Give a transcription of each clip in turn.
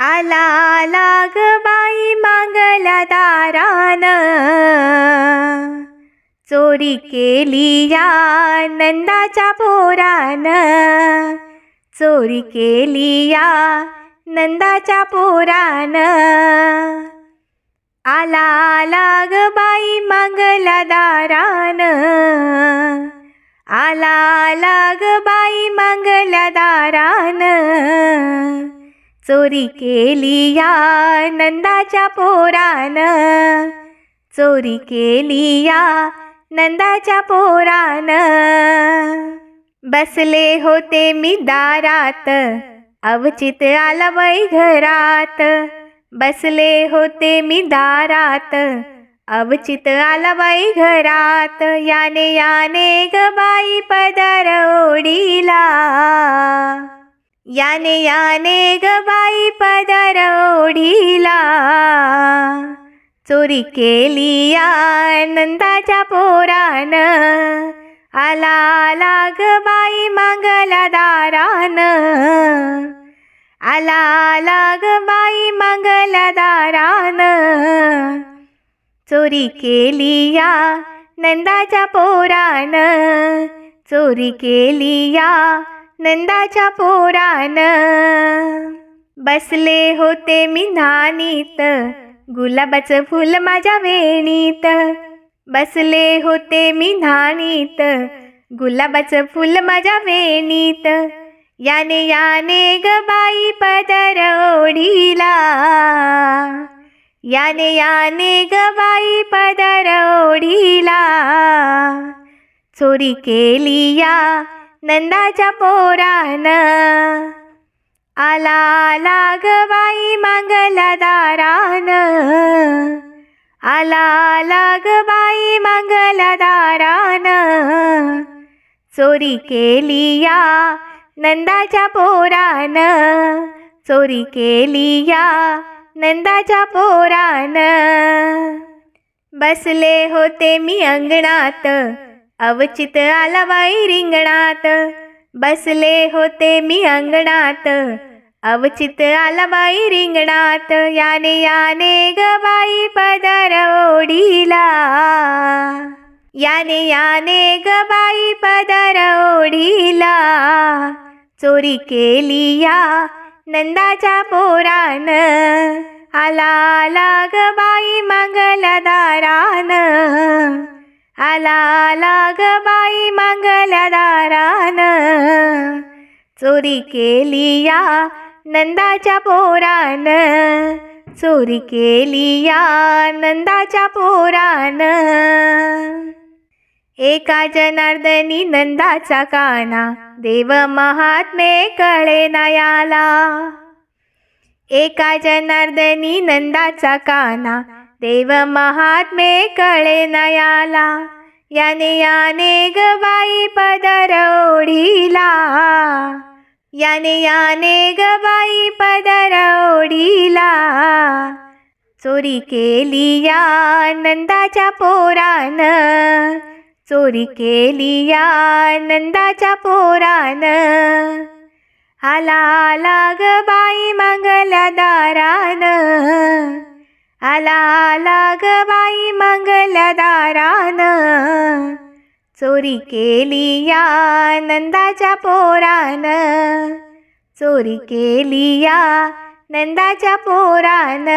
आला लाग बाई मागल्या दारान. चोरी केली या नंदाच्या पोरान. चोरी केली या नंदाच्या पोरान. आला लाग बाई मागल्या दारान. आला लाग बाई मागल्या दारान. चोरी केली या नंदाच्या पोरान. चोरी केली या नंदाच्या पोरान. बसले होते मी दारात अवचित आला बाई घरात. बसले होते मी दारात अवचित आला बाई घरात. याने याने ग बाई पदर ओढीला. याने याने ग बाई पदर ओढीला चोरी केली आनंदाच्या नंदाच्या पोरान. आला आला ग बाई मागला दारान. आला आला ग बाई मागला दारान. चोरी केली या नंदाच्या पोरान. चोरी केली या नंदाच्या पोरान. बसले होते मी नानीत गुलाबाचं फुल माझ्या वेणीत. बसले होते मी नानीत गुलाबाचं फुल माझ्या वेणीत. याने याने ग बाई पदर ओढीला. याने याने ग बाई पदर ओढीला. चोरी केली या नंदाच्या पोरान. आला आला ग बाई मागला दारान. आला आला ग बाई मागला दारान. चोरी केली या नंदाच्या पोरान. चोरी केली या नंदाच्या पोरान. बसले होते मी अंगणात. अवचित आला बाई रिंगणात. बसले होते मी अंगणात. अवचित आला बाई रिंगणात. याने याने ग बाई पदर ओढीला. याने याने ग बाई पदर ओढीला. चोरी केली या नंदाच्या पोरान. आला आला ग बाई मागला दारान आला लाग बाई मागल्या दारान. चोरी केली या नंदाच्या पोरान. चोरी केली या नंदाच्या पोरान. एका जनार्दनी नंदाचा काना देव महात्मे कळे नयाला एका जनार्दनी नंदाचा काना देव महात्मे कळे नयाला याने याने ग बाई पदरवडीला. याने याने ग बाई पदरवडीला. चोरी केली या नंदाच्या पोरान. चोरी केली या नंदाच्या पोरान. आला आला ग बाई मंगला दारान आला आला ग बाई चोरी केली या नंदाच्या पोरान. चोरी केली या नंदाच्या पोरान.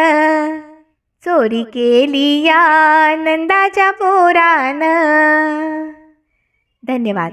चोरी केली या नंदाच्या पोरानं. धन्यवाद.